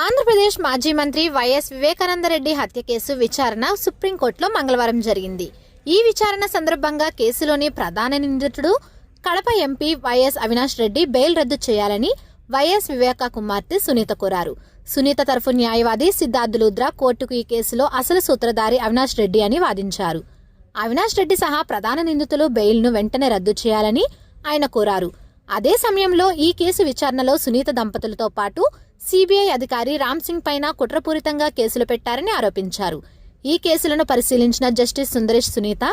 ఆంధ్రప్రదేశ్ మాజీ మంత్రి వైఎస్ వివేకానందరెడ్డి హత్య కేసు విచారణ సుప్రీంకోర్టులో మంగళవారం జరిగింది. ఈ విచారణ సందర్భంగా కేసులోని ప్రధాన నిందితుడు Kadapa MP YS Avinash Reddy bail రద్దు చేయాలని వైఎస్ వివేక కుమార్తె సునీత కోరారు. సునీత తరఫు న్యాయవాది సిద్ధార్థ్ లుద్రా కోర్టుకు ఈ కేసులో అసలు సూత్రధారి అవినాష్ రెడ్డి అని వాదించారు. అవినాష్ రెడ్డి సహా ప్రధాన నిందితులు బెయిల్ను వెంటనే రద్దు చేయాలని ఆయన కోరారు. అదే సమయంలో ఈ కేసు విచారణలో సునీత దంపతులతో పాటు సిబిఐ అధికారి రామ్ సింగ్ పైన కుట్రపూరితంగా కేసులు పెట్టారని ఆరోపించారు. ఈ కేసులను పరిశీలించిన జస్టిస్ సుందరేష్ సునీత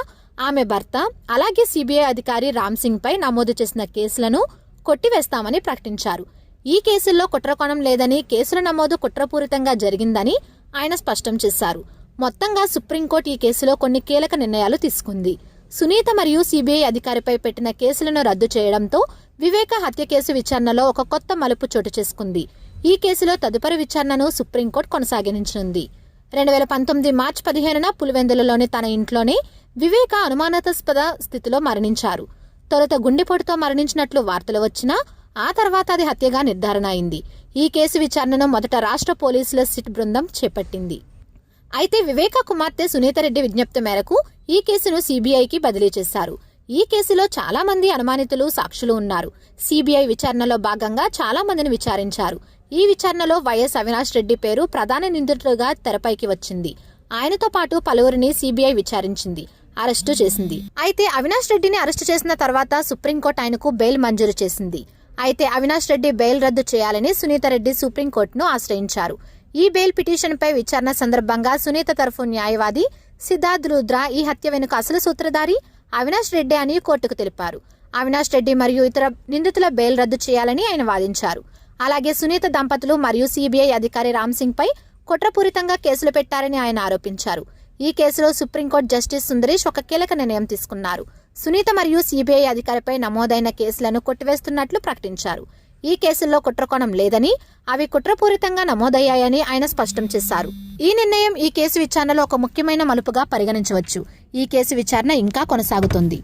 ఆమె భర్త అలాగే సిబిఐ అధికారి రామ్ సింగ్ పై నమోదు చేసిన కేసులను కొట్టివేస్తామని ప్రకటించారు. ఈ కేసుల్లో కుట్రకోణం లేదని కేసుల నమోదు కుట్రపూరితంగా జరిగిందని ఆయన స్పష్టం చేశారు. మొత్తంగా సుప్రీంకోర్టు ఈ కేసులో కొన్ని కీలక నిర్ణయాలు తీసుకుంది. సునీత మరియు సిబిఐ అధికారిపై పెట్టిన కేసులను రద్దు చేయడంతో వివేక హత్య కేసు విచారణలో ఒక కొత్త మలుపు చోటు చేసుకుంది. ఈ కేసులో తదుపరి విచారణను సుప్రీంకోర్టు కొనసాగించనుంది. రెండు వేల పంతొమ్మిది మార్చి పదిహేనున పులివెందులలోని తన ఇంట్లోనే వివేక అనుమానాస్పద స్థితిలో మరణించారు. తొలుత గుండెపోటుతో మరణించినట్లు వార్తలు వచ్చినా ఆ తర్వాత అది హత్యగా నిర్ధారణ అయింది. ఈ కేసు విచారణను మొదట రాష్ట్ర పోలీసుల సిట్ బృందం చేపట్టింది. అయితే వివేక కుమార్తె సునీతారెడ్డి విజ్ఞప్తి మేరకు ఈ కేసును సీబీఐకి బదిలీ చేశారు. ఈ కేసులో చాలా మంది అనుమానితులు సాక్షులు ఉన్నారు. సీబీఐ విచారణలో భాగంగా చాలా మందిని విచారించారు. ఈ విచారణలో వైఎస్ అవినాష్ రెడ్డి పేరు ప్రధాన నిందితుడుగా తెరపైకి వచ్చింది. ఆయనతో పాటు పలువురిని సీబీఐ విచారించింది. అరెస్టు చేసింది. అయితే అవినాష్ రెడ్డిని అరెస్టు చేసిన తర్వాత సుప్రీంకోర్టు ఆయనకు బెయిల్ మంజూరు చేసింది. అయితే అవినాష్ రెడ్డి బెయిల్ రద్దు చేయాలని సునీత రెడ్డి సుప్రీంకోర్టును ఆశ్రయించారు. ఈ బెయిల్ పిటిషన్పై విచారణ సందర్భంగా సునీత తరఫు న్యాయవాది సిద్ధార్థ్ రుద్ర ఈ హత్య వెనుక అసలు సూత్రధారి? అవినాష్ రెడ్డి అని కోర్టుకు తెలిపారు. అవినాష్ రెడ్డి మరియు ఇతర నిందితుల బెయిల్ రద్దు చేయాలని ఆయన వాదించారు. అలాగే సునీత దంపతులు మరియు సిబిఐ అధికారి రామ్ సింగ్ పై కుట్రపూరితంగా కేసులు పెట్టారని ఆయన ఆరోపించారు. ఈ కేసులో సుప్రీంకోర్టు జస్టిస్ సుందరేష్ ఒక కీలక నిర్ణయం తీసుకున్నారు. సునీత మరియు సిబిఐ అధికారిపై నమోదైన కేసులను కొట్టివేస్తున్నట్లు ప్రకటించారు. ఈ కేసుల్లో కుట్రకోణం లేదని అవి కుట్రపూరితంగా నమోదయ్యాయని ఆయన స్పష్టం చేశారు. ఈ నిర్ణయం ఈ కేసు విచారణలో ఒక ముఖ్యమైన మలుపుగా పరిగణించవచ్చు. ఈ కేసు విచారణ ఇంకా కొనసాగుతుంది.